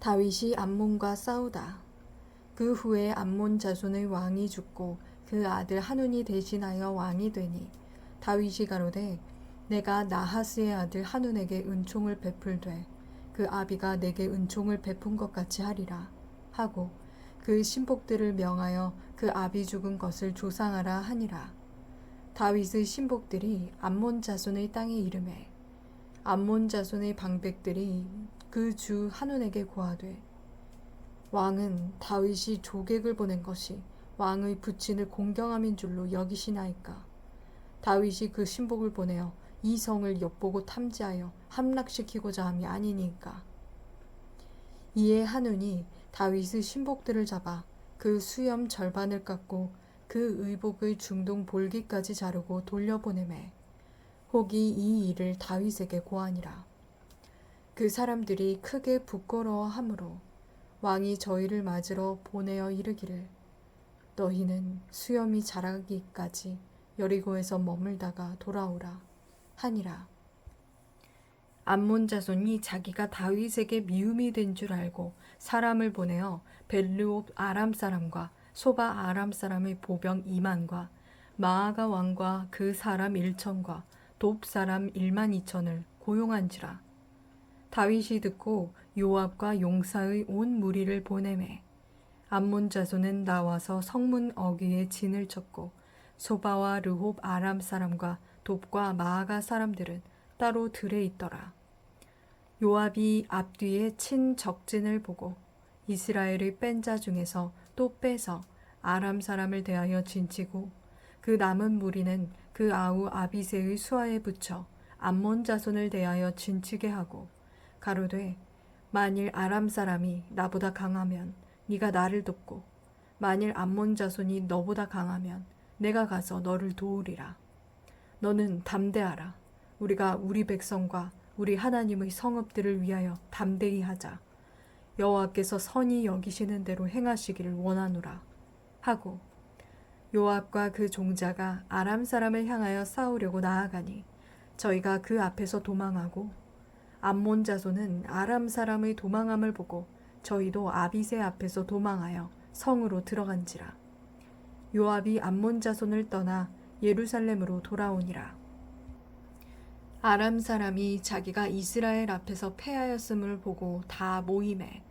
다윗이 암몬과 싸우다. 그 후에 암몬 자손의 왕이 죽고 그 아들 한운이 대신하여 왕이 되니 다윗이 가로되 내가 나하스의 아들 한운에게 은총을 베풀되 그 아비가 내게 은총을 베푼 것 같이 하리라 하고 그 신복들을 명하여 그 아비 죽은 것을 조상하라 하니라 다윗의 신복들이 암몬 자손의 땅에 이름에 암몬 자손의 방백들이 그 주 한운에게 고하되 왕은 다윗이 조객을 보낸 것이 왕의 부친을 공경함인 줄로 여기시나이까? 다윗이 그 신복을 보내어 이 성을 엿보고 탐지하여 함락시키고자 함이 아니니까. 이에 한운이 다윗의 신복들을 잡아 그 수염 절반을 깎고 그 의복의 중동 볼기까지 자르고 돌려보내매 혹이 이 일을 다윗에게 고하니라 그 사람들이 크게 부끄러워하므로 왕이 저희를 맞으러 보내어 이르기를 너희는 수염이 자라기까지 여리고에서 머물다가 돌아오라 하니라. 암몬 자손이 자기가 다윗에게 미움이 된 줄 알고 사람을 보내어 벨르옵 아람 사람과 소바 아람 사람의 보병 2만과 마아가 왕과 그 사람 1천과 돕 사람 1만 2천을 고용한지라 다윗이 듣고 요압과 용사의 온 무리를 보내매 암몬 자손은 나와서 성문 어귀에 진을 쳤고 소바와 르홉 아람 사람과 돕과 마아가 사람들은 따로 들에 있더라. 요압이 앞뒤에 친 적진을 보고 이스라엘의 뺀 자 중에서 또 빼서 아람 사람을 대하여 진치고 그 남은 무리는 그 아우 아비세의 수하에 붙여 암몬 자손을 대하여 진치게 하고 가로되 만일 아람 사람이 나보다 강하면 네가 나를 돕고 만일 암몬 자손이 너보다 강하면 내가 가서 너를 도우리라. 너는 담대하라. 우리가 우리 백성과 우리 하나님의 성읍들을 위하여 담대히 하자. 여호와께서 선히 여기시는 대로 행하시기를 원하노라. 하고 요압과 그 종자가 아람 사람을 향하여 싸우려고 나아가니 저희가 그 앞에서 도망하고 암몬 자손은 아람 사람의 도망함을 보고 저희도 아비세 앞에서 도망하여 성으로 들어간지라. 요압이 암몬 자손을 떠나 예루살렘으로 돌아오니라. 아람 사람이 자기가 이스라엘 앞에서 패하였음을 보고 다 모임에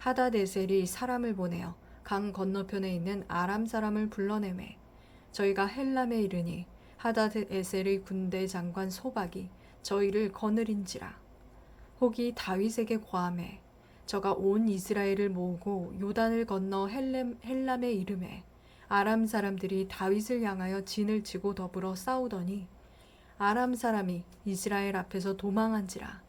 하다데셀이 사람을 보내어 강 건너편에 있는 아람 사람을 불러내매 저희가 헬람에 이르니 하다데셀의 군대 장관 소박이 저희를 거느린지라 혹이 다윗에게 고함해 저가 온 이스라엘을 모으고 요단을 건너 헬렘, 헬람에 이름에 아람 사람들이 다윗을 향하여 진을 치고 더불어 싸우더니 아람 사람이 이스라엘 앞에서 도망한지라.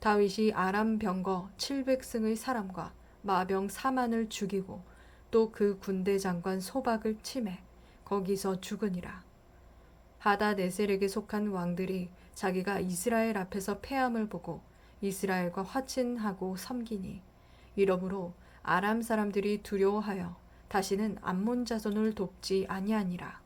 다윗이 아람 병거 700승의 사람과 마병 4만을 죽이고 또 그 군대 장관 소박을 치매 거기서 죽으니라. 하다네셀에게 속한 왕들이 자기가 이스라엘 앞에서 패함을 보고 이스라엘과 화친하고 섬기니 이러므로 아람 사람들이 두려워하여 다시는 암몬 자손을 돕지 아니하니라